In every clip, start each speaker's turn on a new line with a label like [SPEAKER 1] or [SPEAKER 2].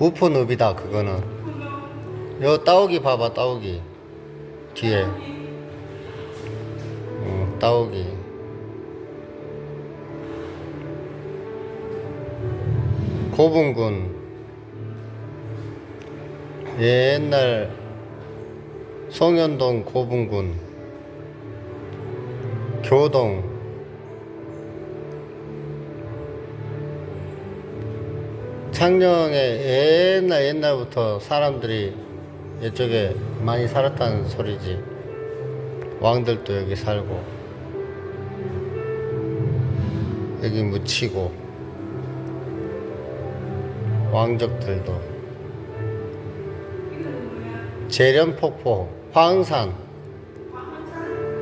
[SPEAKER 1] 우포늪이다 그거는. 요 따오기 봐봐 따오기. 뒤에. 어, 따오기. 고분군. 옛날 송현동 고분군. 교동 창녕에 옛날 옛날부터 사람들이 이쪽에 많이 살았다는 소리지. 왕들도 여기 살고 여기 묻히고 왕족들도. 재련폭포 화흥산.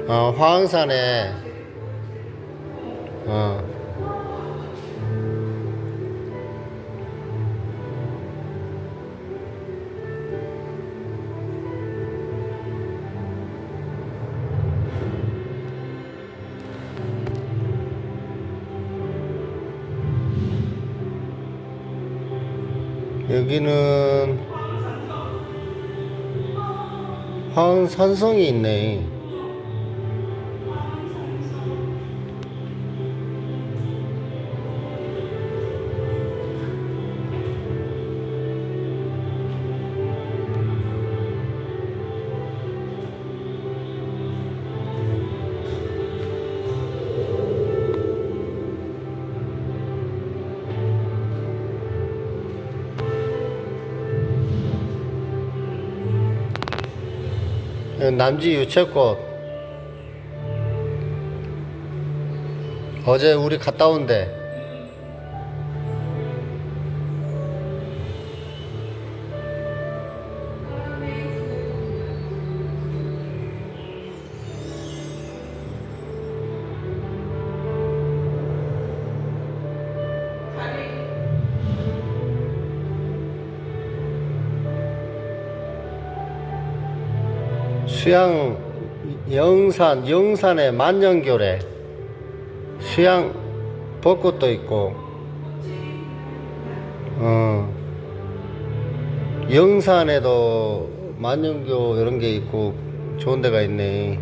[SPEAKER 1] 어 화흥산에 어 여기는 화흥산성이 있네. 남지 유채꽃. 어제 우리 갔다 온대. 수양 영산 영산의 만년교래 수양 벚꽃도 있고 어 영산에도 만년교 이런 게 있고 좋은 데가 있네.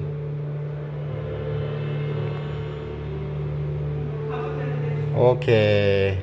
[SPEAKER 1] 오케이